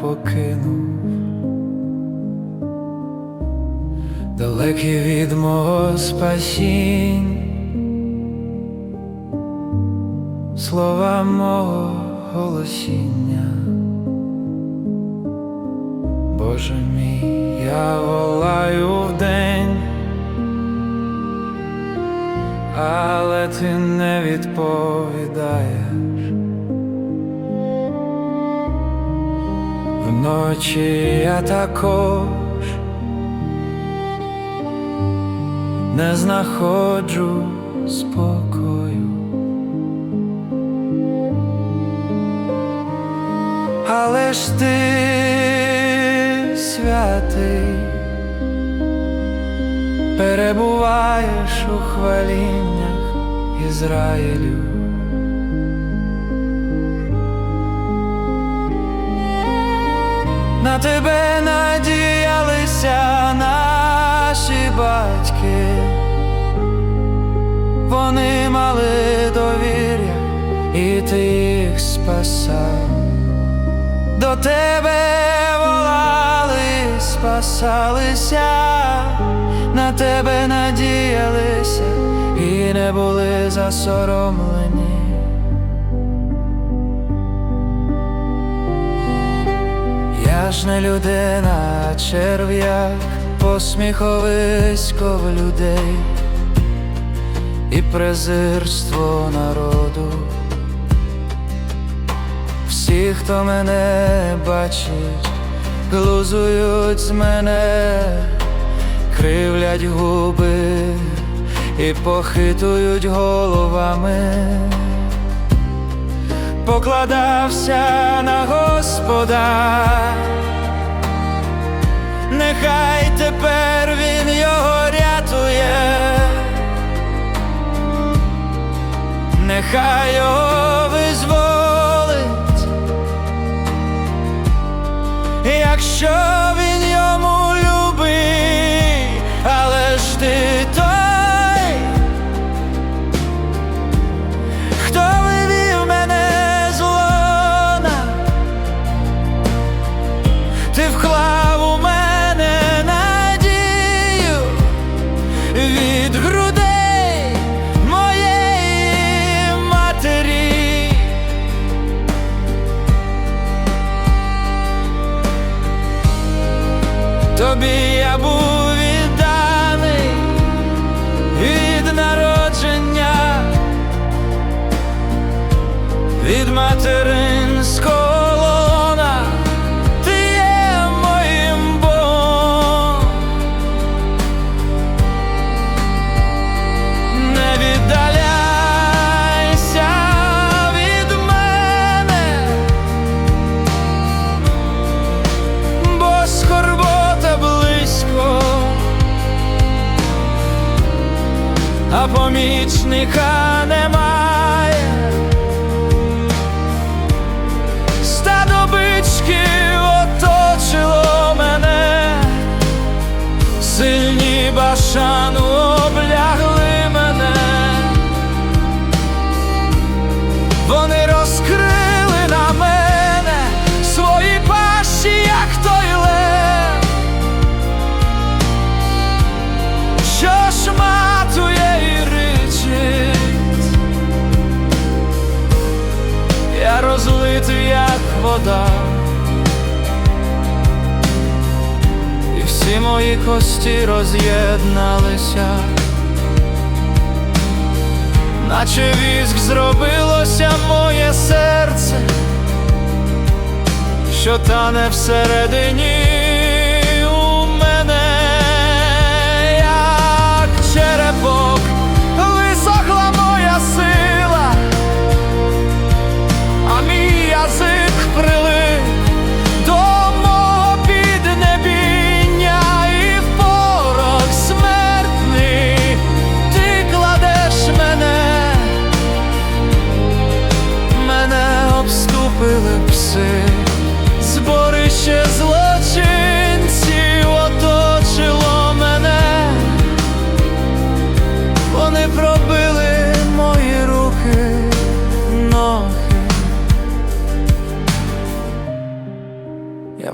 покинув, далекий від мого спасінь, слова мого голосіння. Боже мій, я волаю вдень, але ти не відповідаєш. Вночі я також не знаходжу спокою. Але ж ти святий, перебуваєш у хваліннях Ізраїлю. На тебе надіялися наші батьки, вони мали довір'я, і ти їх спасав. До тебе волали, спасалися, на тебе надіялися і не були засоромлені. Не людина, черв'як, посміховисько в людей і презирство народу. Всі, хто мене бачить, глузують з мене, кривлять губи і похитують головами. Покладався на Господа, тепер він його рятує, нехай його визволить, якщо він Тобі я був відданий від народження, від материнського помічника немає. Кості роз'єдналися, наче віск зробилося моє серце, що тане всередині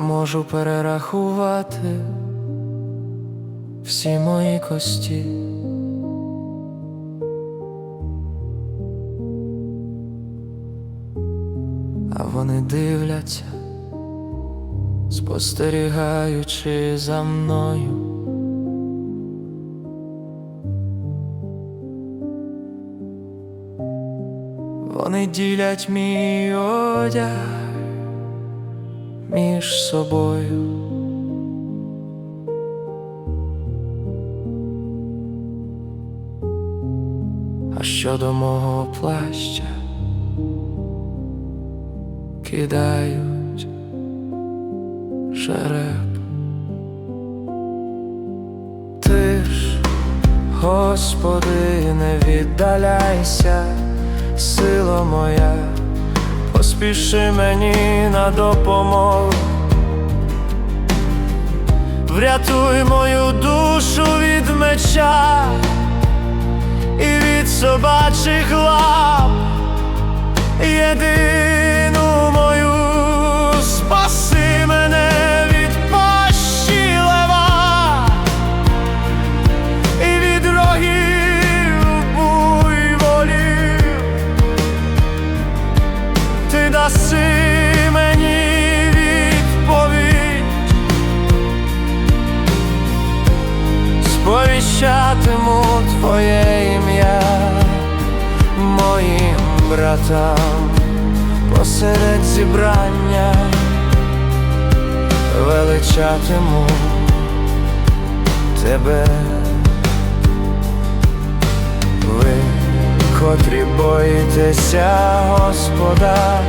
можу перерахувати всі мої кості. А вони дивляться, спостерігаючи за мною. Вони ділять мій одяг між собою. А щодо мого плаща кидають жереб. Ти ж, Господи, не віддаляйся, сила моя, поспіши мені на допомогу. Врятуй мою душу від меча і від собачих лап, єдину твоє ім'я моїм братам посеред зібрання величатиму тебе. Ви, котрі боїтеся Господа,